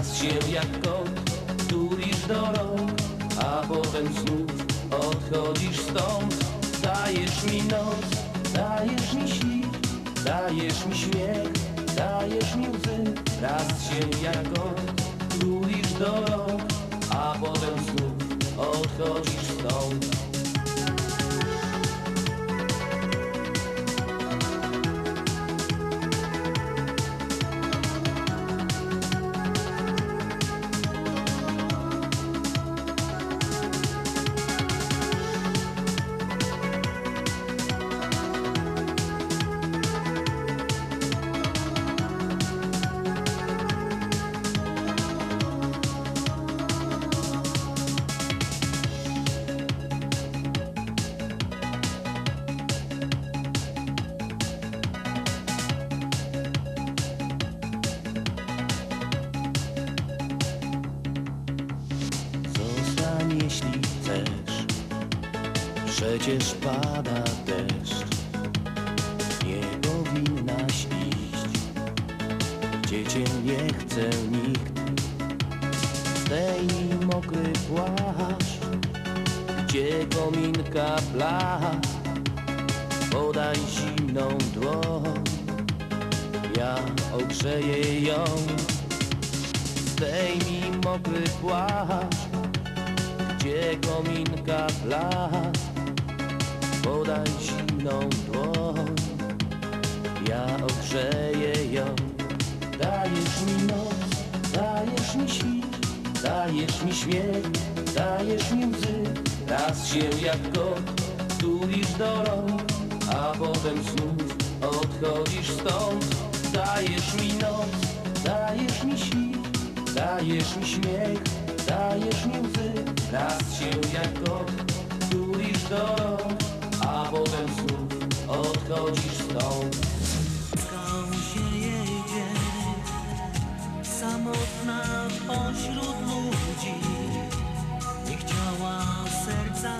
Raz się jak kot, tulisz do rąk, a potem znów odchodzisz stąd. Dajesz mi noc, dajesz mi świt, dajesz mi śmiech, dajesz mi łzy. Raz się jak kot, tulisz do rąk, a potem znów odchodzisz stąd Przecież pada deszcz. Nie powinnaś iść. Gdzie cię nie chce nikt. Zdejmij mokry płaszcz Gdzie kominka blask Podaj zimną dłoń. Ja ogrzeję ją. Zdejmij mokry płaszcz Gdzie kominka blask Podaj zimną dłoń. Ja ogrzeję ją. Dajesz mi noc, dajesz mi świt Dajesz mi śmiech, dajesz mi łzy. Raz się jak kot tulisz do rąk A potem znów odchodzisz stąd. Dajesz mi noc, dajesz mi świt Dajesz mi śmiech, dajesz mi łzy. Raz się jak kot tulisz do rąk odchodzisz stąd. Skał się jedzie? Samotna pośród ludzi. Nie chciała serca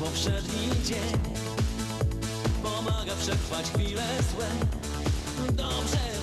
poprzedni dzień Pomaga przetrwać chwile złe. Dobrze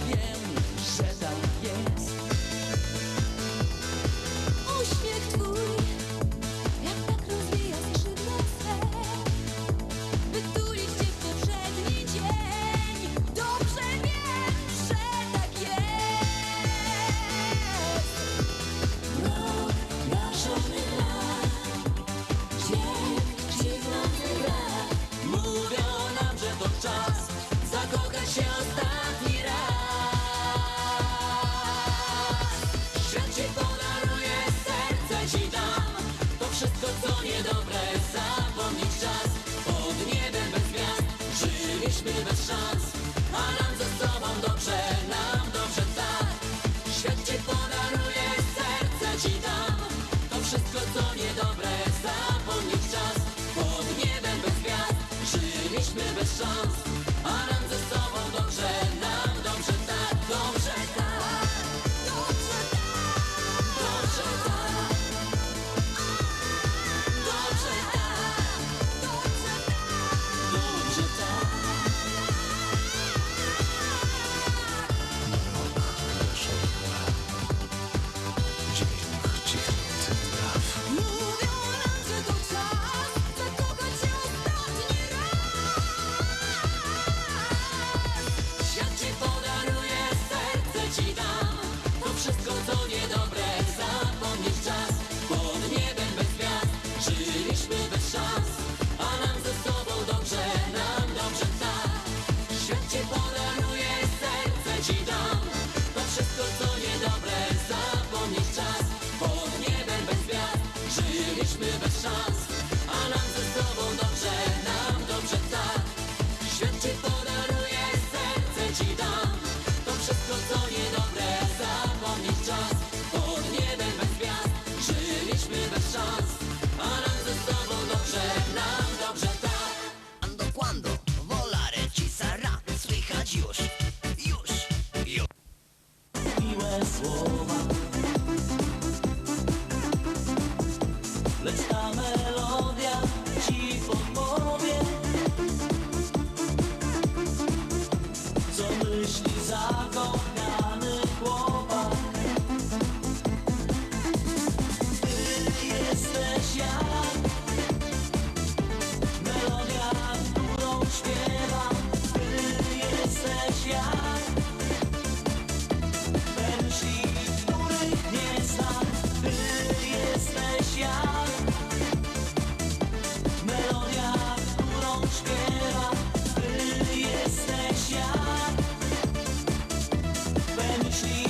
she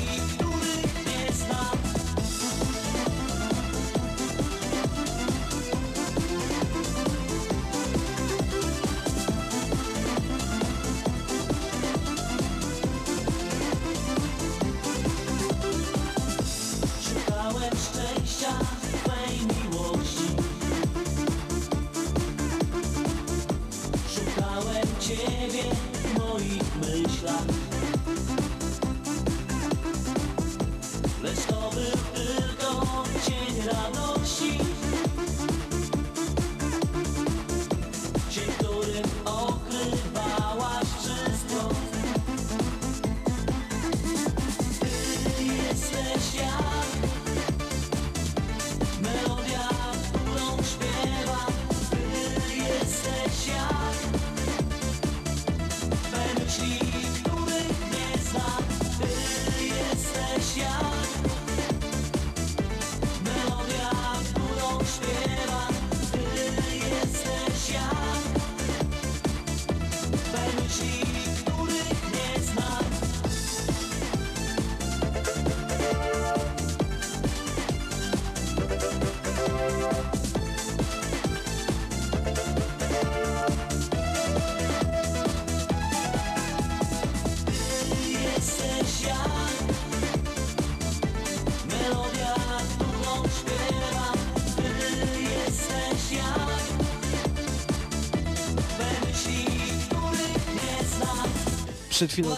przed chwilą.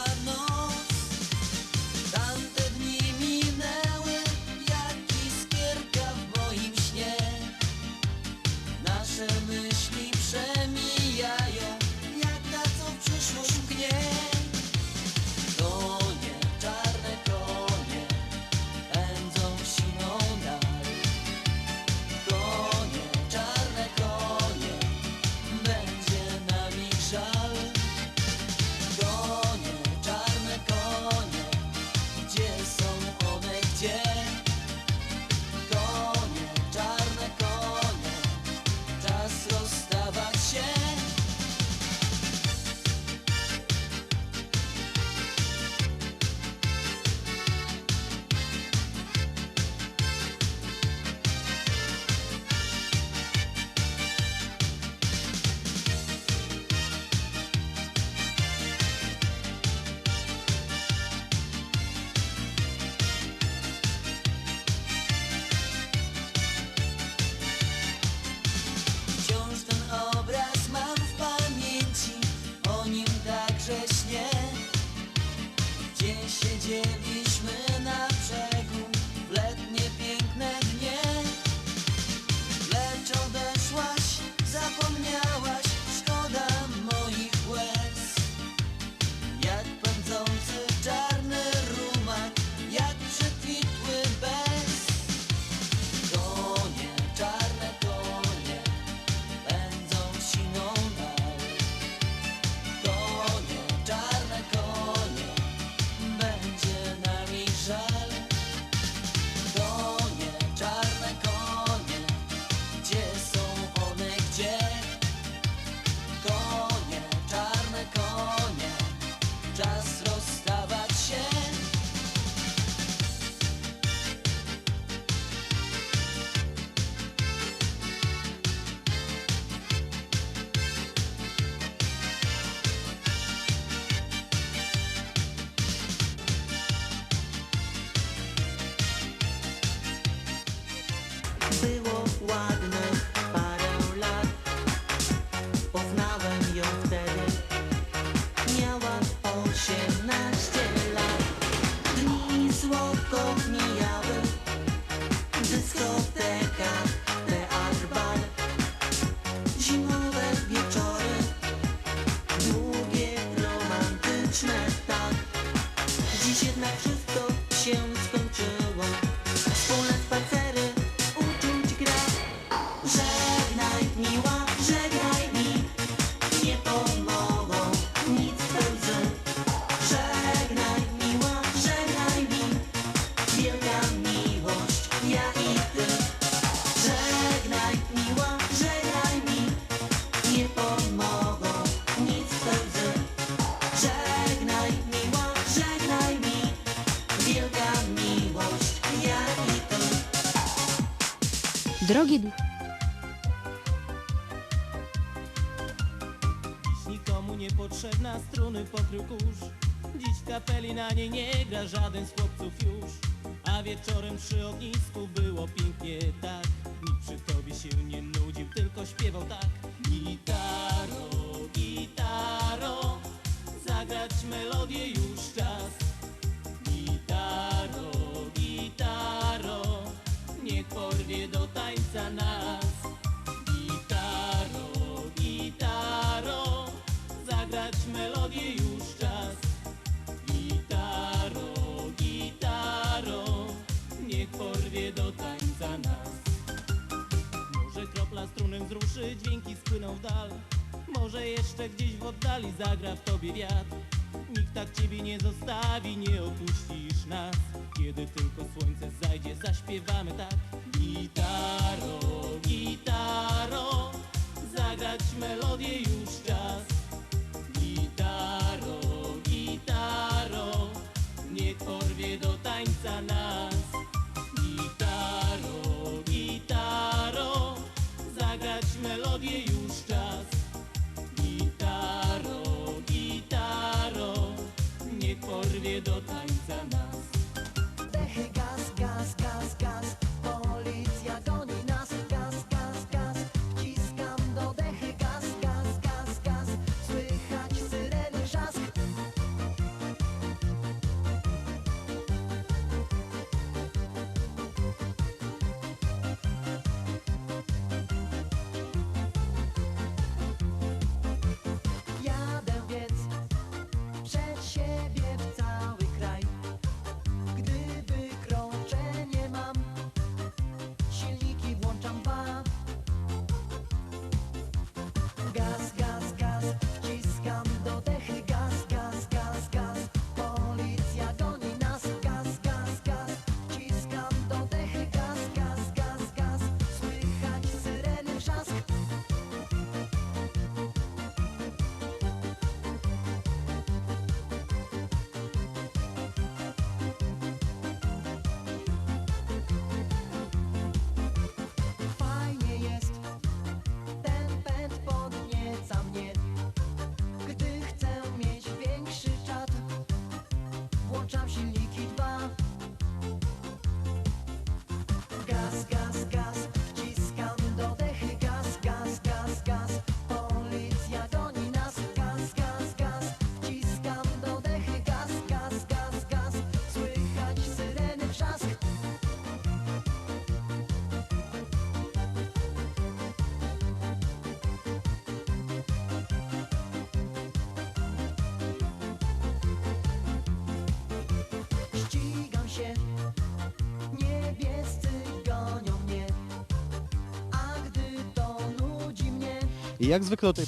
niepotrzebna struny pokrył kurz. Dziś w kapeli na niej nie gra żaden z chłopców już. A wieczorem przy ognisku było pięknie tak. Nikt przy tobie się nie nudził, tylko śpiewał tak. I tak. płyną w dal Może jeszcze gdzieś w oddali zagra w tobie wiatr. Nikt tak ciebie nie zostawi, nie opuścisz nas. Kiedy tylko słońce zajdzie, zaśpiewamy tak. Gitaro, gitaro Zagrać melodię już Jak zwykle tutaj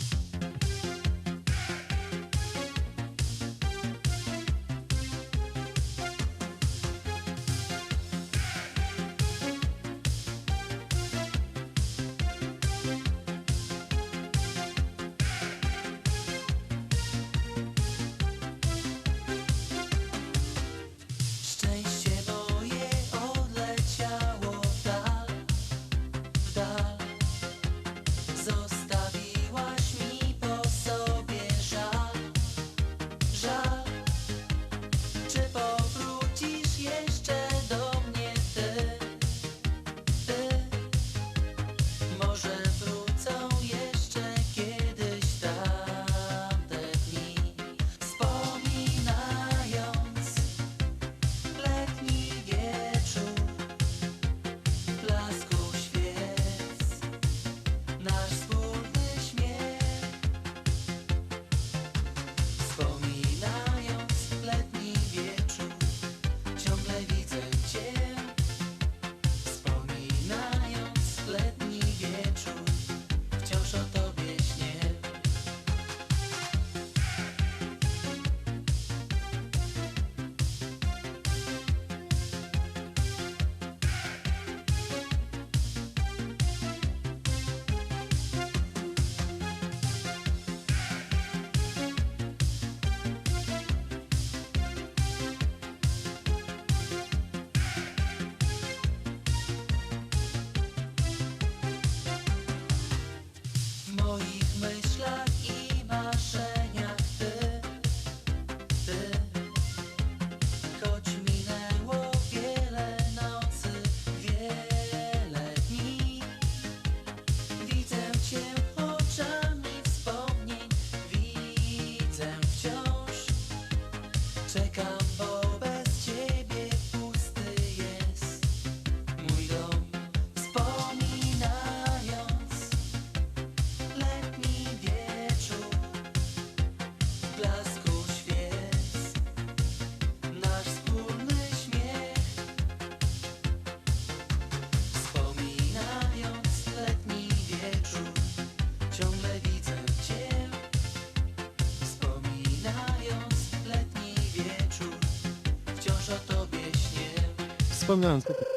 wspomniałem. Tutaj.